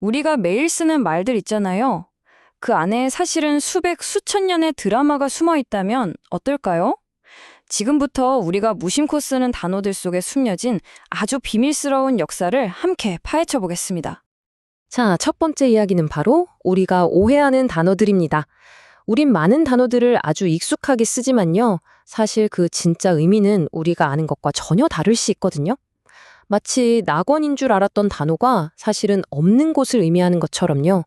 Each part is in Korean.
우리가 매일 쓰는 말들 있잖아요. 그 안에 사실은 수백, 수천 년의 드라마가 숨어 있다면 어떨까요? 지금부터 우리가 무심코 쓰는 단어들 속에 숨겨진 아주 비밀스러운 역사를 함께 파헤쳐 보겠습니다. 자, 첫 번째 이야기는 바로 우리가 오해하는 단어들입니다. 우린 많은 단어들을 아주 익숙하게 쓰지만요. 사실 그 진짜 의미는 우리가 아는 것과 전혀 다를 수 있거든요. 마치 낙원인 줄 알았던 단어가 사실은 없는 곳을 의미하는 것처럼요.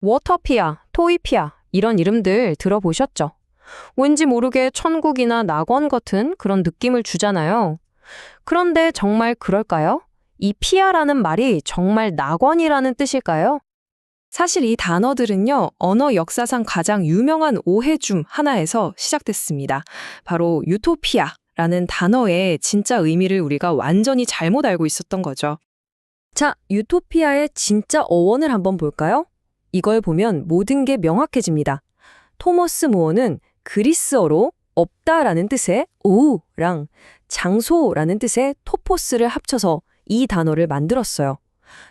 워터피아, 토이피아 이런 이름들 들어보셨죠? 왠지 모르게 천국이나 낙원 같은 그런 느낌을 주잖아요. 그런데 정말 그럴까요? 이 피아라는 말이 정말 낙원이라는 뜻일까요? 사실 이 단어들은요, 언어 역사상 가장 유명한 오해 중 하나에서 시작됐습니다. 바로 유토피아 라는 단어의 진짜 의미를 우리가 완전히 잘못 알고 있었던 거죠. 자, 유토피아의 진짜 어원을 한번 볼까요? 이걸 보면 모든 게 명확해집니다. 토머스 모어는 그리스어로 없다라는 뜻의 오랑 장소라는 뜻의 토포스를 합쳐서 이 단어를 만들었어요.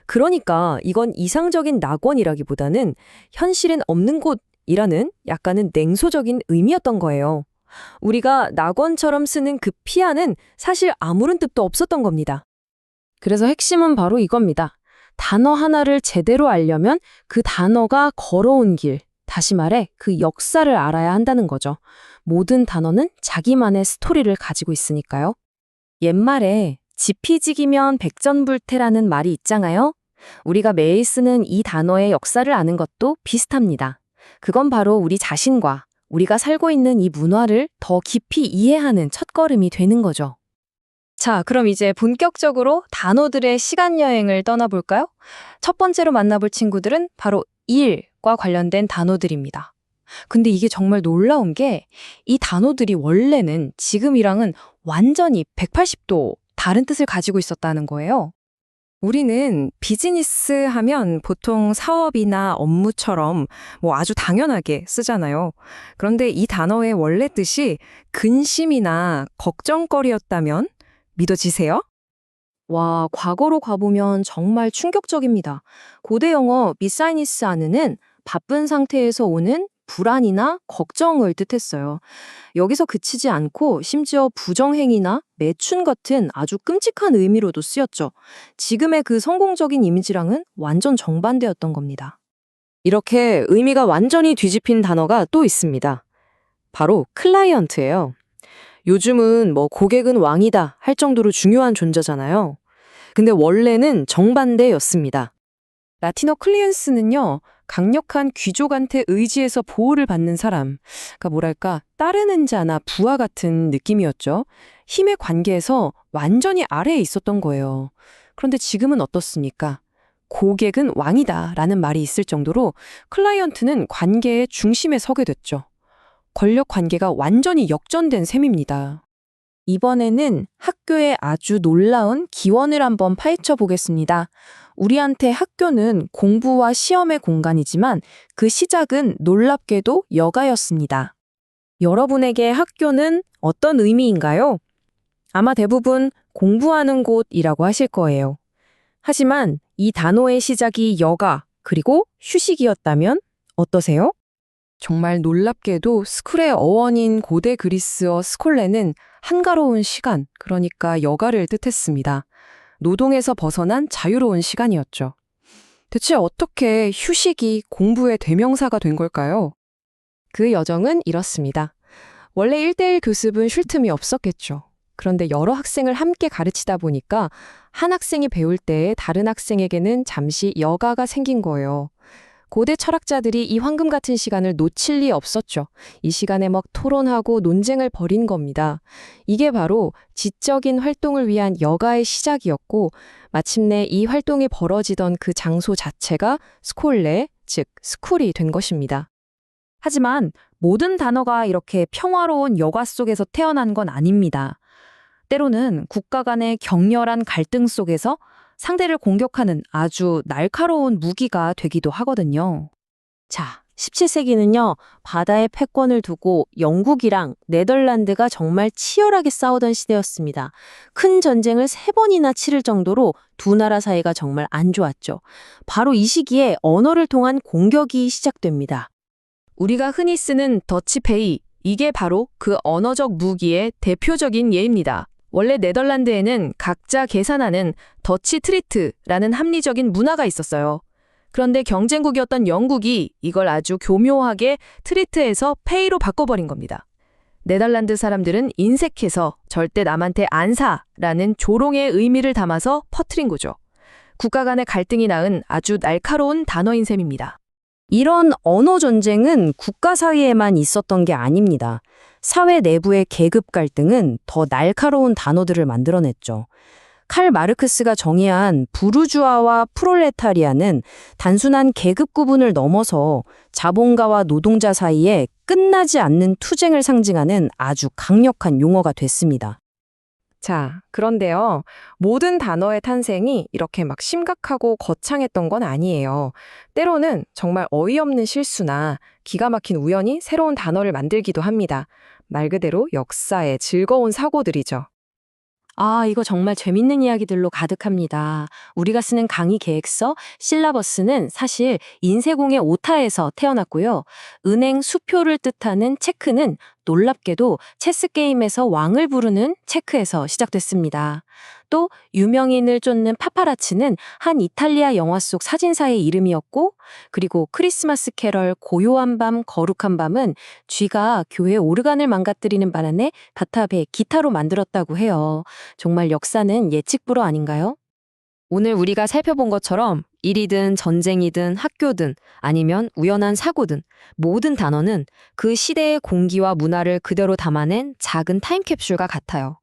그러니까 이건 이상적인 낙원이라기보다는 현실엔 없는 곳이라는 약간은 냉소적인 의미였던 거예요. 우리가 낙원처럼 쓰는 그 피아는 사실 아무런 뜻도 없었던 겁니다. 그래서 핵심은 바로 이겁니다. 단어 하나를 제대로 알려면 그 단어가 걸어온 길, 다시 말해 그 역사를 알아야 한다는 거죠. 모든 단어는 자기만의 스토리를 가지고 있으니까요. 옛말에 지피지기면 백전불태라는 말이 있잖아요. 우리가 매일 쓰는 이 단어의 역사를 아는 것도 비슷합니다. 그건 바로 우리 자신과 우리가 살고 있는 이 문화를 더 깊이 이해하는 첫걸음이 되는 거죠. 자, 그럼 이제 본격적으로 단어들의 시간 여행을 떠나볼까요? 첫 번째로 만나볼 친구들은 바로 일과 관련된 단어들입니다. 근데 이게 정말 놀라운 게 이 단어들이 원래는 지금이랑은 완전히 180도 다른 뜻을 가지고 있었다는 거예요. 우리는 비즈니스 하면 보통 사업이나 업무처럼 뭐 아주 당연하게 쓰잖아요. 그런데 이 단어의 원래 뜻이 근심이나 걱정거리였다면 믿어지세요? 와, 과거로 가보면 정말 충격적입니다. 고대 영어 미사이니스 안에는 바쁜 상태에서 오는 불안이나 걱정을 뜻했어요. 여기서 그치지 않고 심지어 부정행위나 매춘 같은 아주 끔찍한 의미로도 쓰였죠. 지금의 그 성공적인 이미지랑은 완전 정반대였던 겁니다. 이렇게 의미가 완전히 뒤집힌 단어가 또 있습니다. 바로 클라이언트예요. 요즘은 뭐 고객은 왕이다 할 정도로 중요한 존재잖아요. 근데 원래는 정반대였습니다. 라티노 클리언스는요, 강력한 귀족한테 의지해서 보호를 받는 사람, 그러니까 뭐랄까, 따르는 자나 부하 같은 느낌이었죠. 힘의 관계에서 완전히 아래에 있었던 거예요. 그런데 지금은 어떻습니까? 고객은 왕이다 라는 말이 있을 정도로 클라이언트는 관계의 중심에 서게 됐죠. 권력 관계가 완전히 역전된 셈입니다. 이번에는 학교의 아주 놀라운 기원을 한번 파헤쳐 보겠습니다. 우리한테 학교는 공부와 시험의 공간이지만 그 시작은 놀랍게도 여가였습니다. 여러분에게 학교는 어떤 의미인가요? 아마 대부분 공부하는 곳이라고 하실 거예요. 하지만 이 단어의 시작이 여가 그리고 휴식이었다면 어떠세요? 정말 놀랍게도 스쿨의 어원인 고대 그리스어 스콜레는 한가로운 시간, 그러니까 여가를 뜻했습니다. 노동에서 벗어난 자유로운 시간이었죠. 대체 어떻게 휴식이 공부의 대명사가 된 걸까요? 그 여정은 이렇습니다. 원래 1대1 교습은 쉴 틈이 없었겠죠. 그런데 여러 학생을 함께 가르치다 보니까 한 학생이 배울 때 다른 학생에게는 잠시 여가가 생긴 거예요. 고대 철학자들이 이 황금 같은 시간을 놓칠 리 없었죠. 이 시간에 막 토론하고 논쟁을 벌인 겁니다. 이게 바로 지적인 활동을 위한 여가의 시작이었고 마침내 이 활동이 벌어지던 그 장소 자체가 스콜레, 즉 스쿨이 된 것입니다. 하지만 모든 단어가 이렇게 평화로운 여가 속에서 태어난 건 아닙니다. 때로는 국가 간의 격렬한 갈등 속에서 상대를 공격하는 아주 날카로운 무기가 되기도 하거든요. 자, 17세기는요, 바다의 패권을 두고 영국이랑 네덜란드가 정말 치열하게 싸우던 시대였습니다. 큰 전쟁을 세 번이나 치를 정도로 두 나라 사이가 정말 안 좋았죠. 바로 이 시기에 언어를 통한 공격이 시작됩니다. 우리가 흔히 쓰는 더치페이, 이게 바로 그 언어적 무기의 대표적인 예입니다. 원래 네덜란드에는 각자 계산하는 더치 트리트라는 합리적인 문화가 있었어요. 그런데 경쟁국이었던 영국이 이걸 아주 교묘하게 트리트에서 페이로 바꿔버린 겁니다. 네덜란드 사람들은 인색해서 절대 남한테 안 사라는 조롱의 의미를 담아서 퍼트린 거죠. 국가 간의 갈등이 낳은 아주 날카로운 단어인 셈입니다. 이런 언어 전쟁은 국가 사이에만 있었던 게 아닙니다. 사회 내부의 계급 갈등은 더 날카로운 단어들을 만들어냈죠. 칼 마르크스가 정의한 부르주아와 프롤레타리아는 단순한 계급 구분을 넘어서 자본가와 노동자 사이에 끝나지 않는 투쟁을 상징하는 아주 강력한 용어가 됐습니다. 자, 그런데요. 모든 단어의 탄생이 이렇게 막 심각하고 거창했던 건 아니에요. 때로는 정말 어이없는 실수나 기가 막힌 우연이 새로운 단어를 만들기도 합니다. 말 그대로 역사의 즐거운 사고들이죠. 아, 이거 정말 재밌는 이야기들로 가득합니다. 우리가 쓰는 강의 계획서, 실라버스는 사실 인쇄공의 오타에서 태어났고요. 은행 수표를 뜻하는 체크는 놀랍게도 체스 게임에서 왕을 부르는 체크에서 시작됐습니다. 또 유명인을 쫓는 파파라치는 한 이탈리아 영화 속 사진사의 이름이었고, 그리고 크리스마스 캐럴 고요한 밤 거룩한 밤은 쥐가 교회 오르간을 망가뜨리는 바람에 바탑에 기타로 만들었다고 해요. 정말 역사는 예측불허 아닌가요? 오늘 우리가 살펴본 것처럼 일이든 전쟁이든 학교든 아니면 우연한 사고든 모든 단어는 그 시대의 공기와 문화를 그대로 담아낸 작은 타임캡슐과 같아요.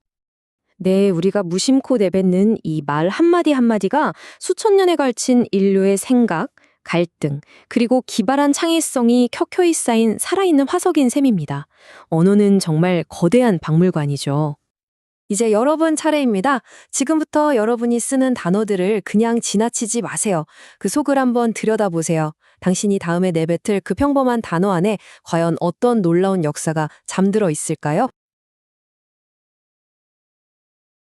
네, 우리가 무심코 내뱉는 이 말 한마디 한마디가 수천 년에 걸친 인류의 생각, 갈등, 그리고 기발한 창의성이 켜켜이 쌓인 살아있는 화석인 셈입니다. 언어는 정말 거대한 박물관이죠. 이제 여러분 차례입니다. 지금부터 여러분이 쓰는 단어들을 그냥 지나치지 마세요. 그 속을 한번 들여다보세요. 당신이 다음에 내뱉을 그 평범한 단어 안에 과연 어떤 놀라운 역사가 잠들어 있을까요?